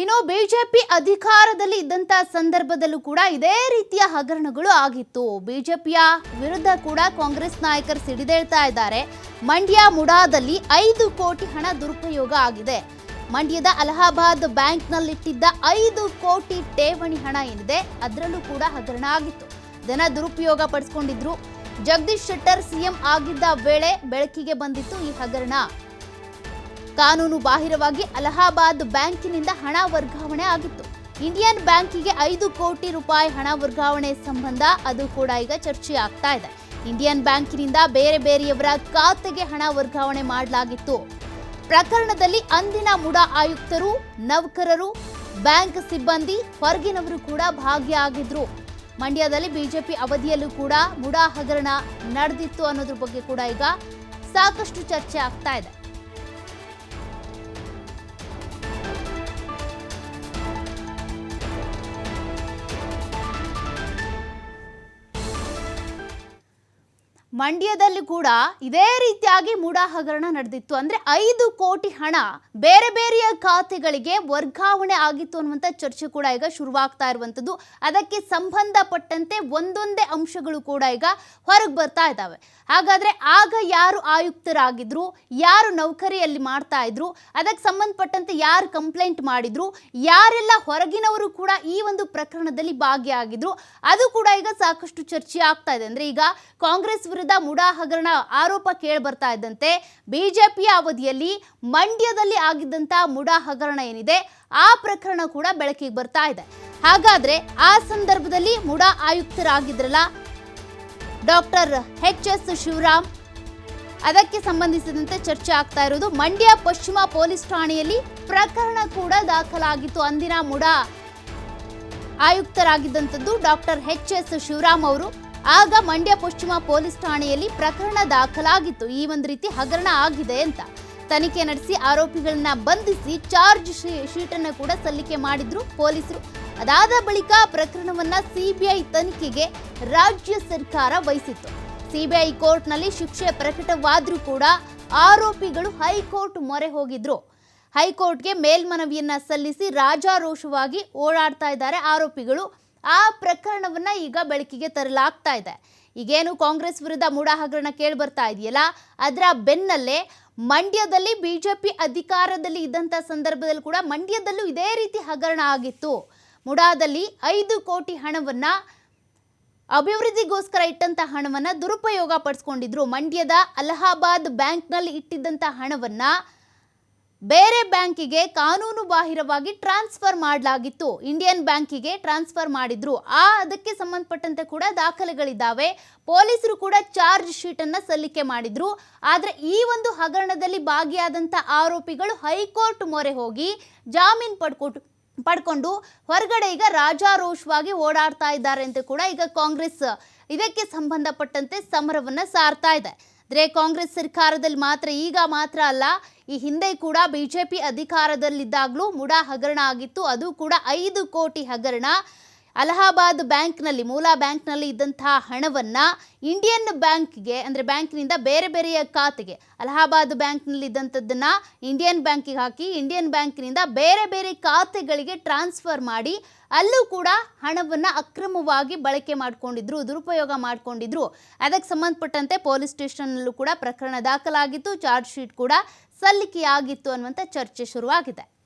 ಇನ್ನು ಬಿಜೆಪಿ ಅಧಿಕಾರದಲ್ಲಿ ಇದ್ದಂತ ಸಂದರ್ಭದಲ್ಲೂ ಕೂಡ ಇದೇ ರೀತಿಯ ಹಗರಣಗಳು ಆಗಿತ್ತು. ಬಿಜೆಪಿಯ ವಿರುದ್ಧ ಕೂಡ ಕಾಂಗ್ರೆಸ್ ನಾಯಕರು ಸಿಡಿದೇಳ್ತಾ ಇದ್ದಾರೆ. ಮಂಡ್ಯ ಮುಡಾದಲ್ಲಿ ಐದು ಕೋಟಿ ಹಣ ದುರುಪಯೋಗ ಆಗಿದೆ. ಮಂಡ್ಯದ ಅಲಹಾಬಾದ್ ಬ್ಯಾಂಕ್ನಲ್ಲಿಟ್ಟಿದ್ದ ಐದು ಕೋಟಿ ಠೇವಣಿ ಹಣ ಏನಿದೆ, ಅದರಲ್ಲೂ ಕೂಡ ಹಗರಣ ಆಗಿತ್ತು. ಜನ ದುರುಪಯೋಗ ಪಡಿಸ್ಕೊಂಡಿದ್ರು. ಜಗದೀಶ್ ಶೆಟ್ಟರ್ ಸಿಎಂ ಆಗಿದ್ದ ವೇಳೆ ಬೆಳಕಿಗೆ ಬಂದಿತ್ತು ಈ ಹಗರಣ. ಕಾನೂನು ಬಾಹಿರವಾಗಿ ಅಲಹಾಬಾದ್ ಬ್ಯಾಂಕಿನಿಂದ ಹಣ ವರ್ಗಾವಣೆ ಆಗಿತ್ತು. ಇಂಡಿಯನ್ ಬ್ಯಾಂಕಿಗೆ ಐದು ಕೋಟಿ ರೂಪಾಯಿ ಹಣ ವರ್ಗಾವಣೆ ಸಂಬಂಧ ಅದು ಕೂಡ ಈಗ ಚರ್ಚೆ ಆಗ್ತಾ ಇದೆ. ಇಂಡಿಯನ್ ಬ್ಯಾಂಕಿನಿಂದ ಬೇರೆ ಬೇರೆಯವರ ಖಾತೆಗೆ ಹಣ ವರ್ಗಾವಣೆ ಮಾಡಲಾಗಿತ್ತು. ಪ್ರಕರಣದಲ್ಲಿ ಅಂದಿನ ಮುಡಾ ಆಯುಕ್ತರು, ನೌಕರರು, ಬ್ಯಾಂಕ್ ಸಿಬ್ಬಂದಿ ಹೊರಗಿನವರು ಕೂಡ ಭಾಗಿಯಾಗಿದ್ರು. ಮಂಡ್ಯದಲ್ಲಿ ಬಿಜೆಪಿ ಅವಧಿಯಲ್ಲೂ ಕೂಡ ಮುಡಾ ಹಗರಣ ನಡೆದಿತ್ತು ಅನ್ನೋದ್ರ ಬಗ್ಗೆ ಕೂಡ ಈಗ ಸಾಕಷ್ಟು ಚರ್ಚೆ ಆಗ್ತಾ ಇದೆ. ಮಂಡ್ಯದಲ್ಲಿ ಕೂಡ ಇದೇ ರೀತಿಯಾಗಿ ಮೂಡಾ ಹಗರಣ ನಡೆದಿತ್ತು. ಅಂದ್ರೆ ಐದು ಕೋಟಿ ಹಣ ಬೇರೆ ಬೇರೆಯ ಖಾತೆಗಳಿಗೆ ವರ್ಗಾವಣೆ ಆಗಿತ್ತು ಅನ್ನುವಂಥ ಚರ್ಚೆ ಕೂಡ ಈಗ ಶುರುವಾಗ್ತಾ ಇರುವಂಥದ್ದು. ಅದಕ್ಕೆ ಸಂಬಂಧಪಟ್ಟಂತೆ ಒಂದೊಂದೇ ಅಂಶಗಳು ಕೂಡ ಈಗ ಹೊರಗೆ ಬರ್ತಾ ಇದ್ದಾವೆ. ಹಾಗಾದ್ರೆ ಆಗ ಯಾರು ಆಯುಕ್ತರಾಗಿದ್ರು, ಯಾರು ನೌಕರಿಯಲ್ಲಿ ಮಾಡ್ತಾ ಇದ್ರು, ಅದಕ್ಕೆ ಸಂಬಂಧಪಟ್ಟಂತೆ ಯಾರು ಕಂಪ್ಲೇಂಟ್ ಮಾಡಿದ್ರು, ಯಾರೆಲ್ಲ ಹೊರಗಿನವರು ಕೂಡ ಈ ಒಂದು ಪ್ರಕರಣದಲ್ಲಿ ಭಾಗಿಯಾಗಿದ್ರು, ಅದು ಕೂಡ ಈಗ ಸಾಕಷ್ಟು ಚರ್ಚೆ ಆಗ್ತಾ ಇದೆ. ಅಂದ್ರೆ ಈಗ ಕಾಂಗ್ರೆಸ್ ವಿರುದ್ಧ ಮುಡಾ ಹಗರಣ ಆರೋಪ ಕೇಳಿ ಬರ್ತಾ ಇದ್ದಂತೆ ಬಿಜೆಪಿಯ ಅವಧಿಯಲ್ಲಿ ಮಂಡ್ಯದಲ್ಲಿ ಆಗಿದ್ದಂಥ ಮುಡಾ ಹಗರಣ ಏನಿದೆ, ಆ ಪ್ರಕರಣ ಕೂಡ ಬೆಳಕಿಗೆ ಬರ್ತಾ ಇದೆ. ಹಾಗಾದ್ರೆ ಆ ಸಂದರ್ಭದಲ್ಲಿ ಮುಡಾ ಆಯುಕ್ತರಾಗಿದ್ರಲ್ಲ ಡಾಕ್ಟರ್ ಎಚ್ ಎಸ್ ಶಿವರಾಮ್, ಅದಕ್ಕೆ ಸಂಬಂಧಿಸಿದಂತೆ ಚರ್ಚೆ ಆಗ್ತಾ ಇರೋದು ಮಂಡ್ಯ ಪಶ್ಚಿಮ ಪೊಲೀಸ್ ಠಾಣೆಯಲ್ಲಿ ಪ್ರಕರಣ ಕೂಡ ದಾಖಲಾಗಿತ್ತು ಅಂದಿನ ಮುಡಾ ಆಯುಕ್ತರಾಗಿದ್ದಂಥದ್ದು ಡಾಕ್ಟರ್ ಎಚ್ ಎಸ್ ಶಿವರಾಮ್ ಅವರು. ಆಗ ಮಂಡ್ಯ ಪಶ್ಚಿಮ ಪೊಲೀಸ್ ಠಾಣೆಯಲ್ಲಿ ಪ್ರಕರಣ ದಾಖಲಾಗಿತ್ತು. ಈ ಒಂದು ರೀತಿ ಹಗರಣ ಆಗಿದೆ ಅಂತ ತನಿಖೆ ನಡೆಸಿ ಆರೋಪಿಗಳನ್ನ ಬಂಧಿಸಿ ಚಾರ್ಜ್ ಶೀಟ್ ಅನ್ನು ಕೂಡ ಸಲ್ಲಿಕೆ ಮಾಡಿದ್ರು ಪೊಲೀಸರು. ಅದಾದ ಬಳಿಕ ಪ್ರಕರಣವನ್ನ ಸಿಬಿಐ ತನಿಖೆಗೆ ರಾಜ್ಯ ಸರ್ಕಾರ ವಹಿಸಿತ್ತು. ಸಿಬಿಐ ಕೋರ್ಟ್ನಲ್ಲಿ ಶಿಕ್ಷೆ ಪ್ರಕಟವಾದ್ರೂ ಕೂಡ ಆರೋಪಿಗಳು ಹೈಕೋರ್ಟ್ ಮೊರೆ ಹೋಗಿದ್ರು. ಹೈಕೋರ್ಟ್ಗೆ ಮೇಲ್ಮನವಿಯನ್ನ ಸಲ್ಲಿಸಿ ರಾಜಾರೋಷವಾಗಿ ಓಡಾಡ್ತಾ ಇದ್ದಾರೆ ಆರೋಪಿಗಳು. ಆ ಪ್ರಕರಣವನ್ನ ಈಗ ಬೆಳಕಿಗೆ ತರಲಾಗ್ತಾ ಇದೆ. ಈಗೇನು ಕಾಂಗ್ರೆಸ್ ವಿರುದ್ಧ ಮೂಡಾ ಹಗರಣ ಕೇಳಿ ಬರ್ತಾ ಇದೆಯಲ್ಲ? ಅದರ ಬೆನ್ನಲ್ಲೇ ಮಂಡ್ಯದಲ್ಲಿ ಬಿಜೆಪಿ ಅಧಿಕಾರದಲ್ಲಿ ಇದ್ದಂಥ ಸಂದರ್ಭದಲ್ಲಿ ಕೂಡ ಮಂಡ್ಯದಲ್ಲೂ ಇದೇ ರೀತಿ ಹಗರಣ ಆಗಿತ್ತು. ಮುಡಾದಲ್ಲಿ ಐದು ಕೋಟಿ ಹಣವನ್ನ ಅಭಿವೃದ್ಧಿಗೋಸ್ಕರ ಇಟ್ಟಂತ ಹಣವನ್ನ ದುರುಪಯೋಗ ಪಡಿಸ್ಕೊಂಡಿದ್ರು. ಮಂಡ್ಯದ ಅಲಹಾಬಾದ್ ಬ್ಯಾಂಕ್ನಲ್ಲಿ ಇಟ್ಟಿದ್ದಂಥ ಹಣವನ್ನ ಬೇರೆ ಬ್ಯಾಂಕಿಗೆ ಕಾನೂನು ಬಾಹಿರವಾಗಿ ಟ್ರಾನ್ಸ್ಫರ್ ಮಾಡಲಾಗಿತ್ತು. ಇಂಡಿಯನ್ ಬ್ಯಾಂಕಿಗೆ ಟ್ರಾನ್ಸ್ಫರ್ ಮಾಡಿದ್ರು. ಆ, ಅದಕ್ಕೆ ಸಂಬಂಧಪಟ್ಟಂತೆ ಕೂಡ ದಾಖಲೆಗಳಿದ್ದಾವೆ. ಪೊಲೀಸರು ಕೂಡ ಚಾರ್ಜ್ ಶೀಟ್ ಅನ್ನ ಸಲ್ಲಿಕೆ ಮಾಡಿದ್ರು. ಆದ್ರೆ ಈ ಒಂದು ಹಗರಣದಲ್ಲಿ ಭಾಗಿಯಾದಂಥ ಆರೋಪಿಗಳು ಹೈಕೋರ್ಟ್ ಮೊರೆ ಹೋಗಿ ಜಾಮೀನು ಪಡ್ಕೊಟ್ಟು ಪಡ್ಕೊಂಡು ಹೊರಗಡೆ ಈಗ ರಾಜಾರೋಷವಾಗಿ ಓಡಾಡ್ತಾ ಇದ್ದಾರೆ ಅಂತ ಕೂಡ ಈಗ ಕಾಂಗ್ರೆಸ್ ಇದಕ್ಕೆ ಸಂಬಂಧಪಟ್ಟಂತೆ ಸಮರವನ್ನ ಸಾರ್ತಾ ಇದೆ. ಅಂದ್ರೆ ಕಾಂಗ್ರೆಸ್ ಸರ್ಕಾರದಲ್ಲಿ ಮಾತ್ರ ಈಗ ಮಾತ್ರ ಅಲ್ಲ ಈ ಹಿಂದೆ ಕೂಡ ಬಿಜೆಪಿ ಅಧಿಕಾರದಲ್ಲಿದ್ದಾಗಲೂ ಮುಡಾ ಹಗರಣ ಆಗಿತ್ತು. ಅದು ಕೂಡ ಐದು ಕೋಟಿ ಹಗರಣ. ಅಲಹಾಬಾದ್ ಬ್ಯಾಂಕ್ನಲ್ಲಿ, ಮೂಲ ಬ್ಯಾಂಕ್ನಲ್ಲಿ ಇದ್ದಂತಹ ಹಣವನ್ನು ಇಂಡಿಯನ್ ಬ್ಯಾಂಕ್ಗೆ, ಅಂದರೆ ಬ್ಯಾಂಕ್ನಿಂದ ಬೇರೆ ಬೇರೆಯ ಖಾತೆಗೆ, ಅಲಹಾಬಾದ್ ಬ್ಯಾಂಕ್ನಲ್ಲಿ ಇದ್ದಂಥದ್ದನ್ನು ಇಂಡಿಯನ್ ಬ್ಯಾಂಕಿಗೆ ಹಾಕಿ, ಇಂಡಿಯನ್ ಬ್ಯಾಂಕ್ನಿಂದ ಬೇರೆ ಬೇರೆ ಖಾತೆಗಳಿಗೆ ಟ್ರಾನ್ಸ್ಫರ್ ಮಾಡಿ, ಅಲ್ಲೂ ಕೂಡ ಹಣವನ್ನು ಅಕ್ರಮವಾಗಿ ಬಳಕೆ ಮಾಡಿಕೊಂಡಿದ್ರು, ದುರುಪಯೋಗ ಮಾಡಿಕೊಂಡಿದ್ರು. ಅದಕ್ಕೆ ಸಂಬಂಧಪಟ್ಟಂತೆ ಪೊಲೀಸ್ ಸ್ಟೇಷನ್ನಲ್ಲೂ ಕೂಡ ಪ್ರಕರಣ ದಾಖಲಾಗಿತ್ತು. ಚಾರ್ಜ್ ಶೀಟ್ ಕೂಡ ಸಲ್ಲಿಕೆಯಾಗಿತ್ತು ಅನ್ನುವಂಥ ಚರ್ಚೆ ಶುರುವಾಗಿದೆ.